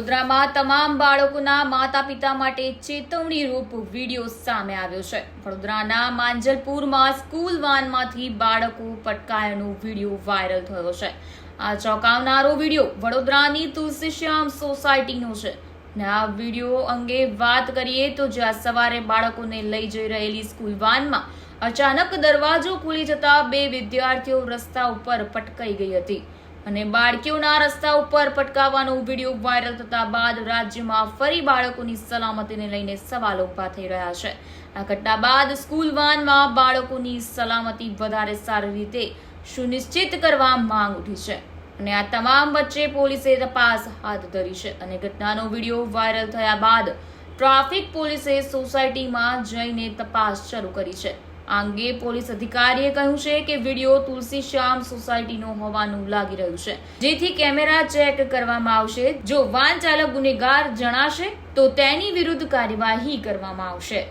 વડોદરામાં તમામ બાળકોના માતા પિતા માટે ચેતવણી રૂપ વીડિયો સામે આવ્યો છે. વડોદરાના માંજલપુરમાં સ્કૂલ વાનમાંથી બાળકો પટકાયાનો વીડિયો વાયરલ થયો છે. આ ચોંકાવનારો વીડિયો વડોદરાની તુલસીશ્યામ સોસાયટીનો છે. ને આ વીડિયો અંગે વાત કરીએ તો જ્યાં સવારે બાળકોને લઈ જઈ રહેલી સ્કૂલ વાનમાં અચાનક દરવાજો ખુલી જતા બે વિદ્યાર્થીઓ રસ્તા ઉપર પટકાઈ ગઈ હતી. અને બાળકીઓના રસ્તા ઉપર પટકાવવાનો વીડિયો વાયરલ થતા બાદ રાજ્યમાં ફરી બાળકોની સલામતીને લઈને સવાલો ઊભા થઈ રહ્યા છે. આ ઘટના બાદ સ્કૂલ વાનમાં બાળકોની સલામતી વધારે સારી રીતે સુનિશ્ચિત કરવા માંગ ઉઠી છે. અને આ તમામ વચ્ચે પોલીસે તપાસ હાથ ધરી છે અને ઘટનાનો વીડિયો વાયરલ થયા બાદ ટ્રાફિક પોલીસે સોસાયટીમાં જઈને તપાસ શરૂ કરી છે. આ અંગે પોલીસ અધિકારીએ કહ્યું છે કે વીડિયો તુલસી શ્યામ સોસાયટીનો હોવાનું લાગી રહ્યું છે. જેથી કેમેરા ચેક કરવામાં આવશે. જો વાહન ચાલક ગુનેગાર જણાશે, તો તેની વિરુદ્ધ કાર્યવાહી કરવામાં આવશે.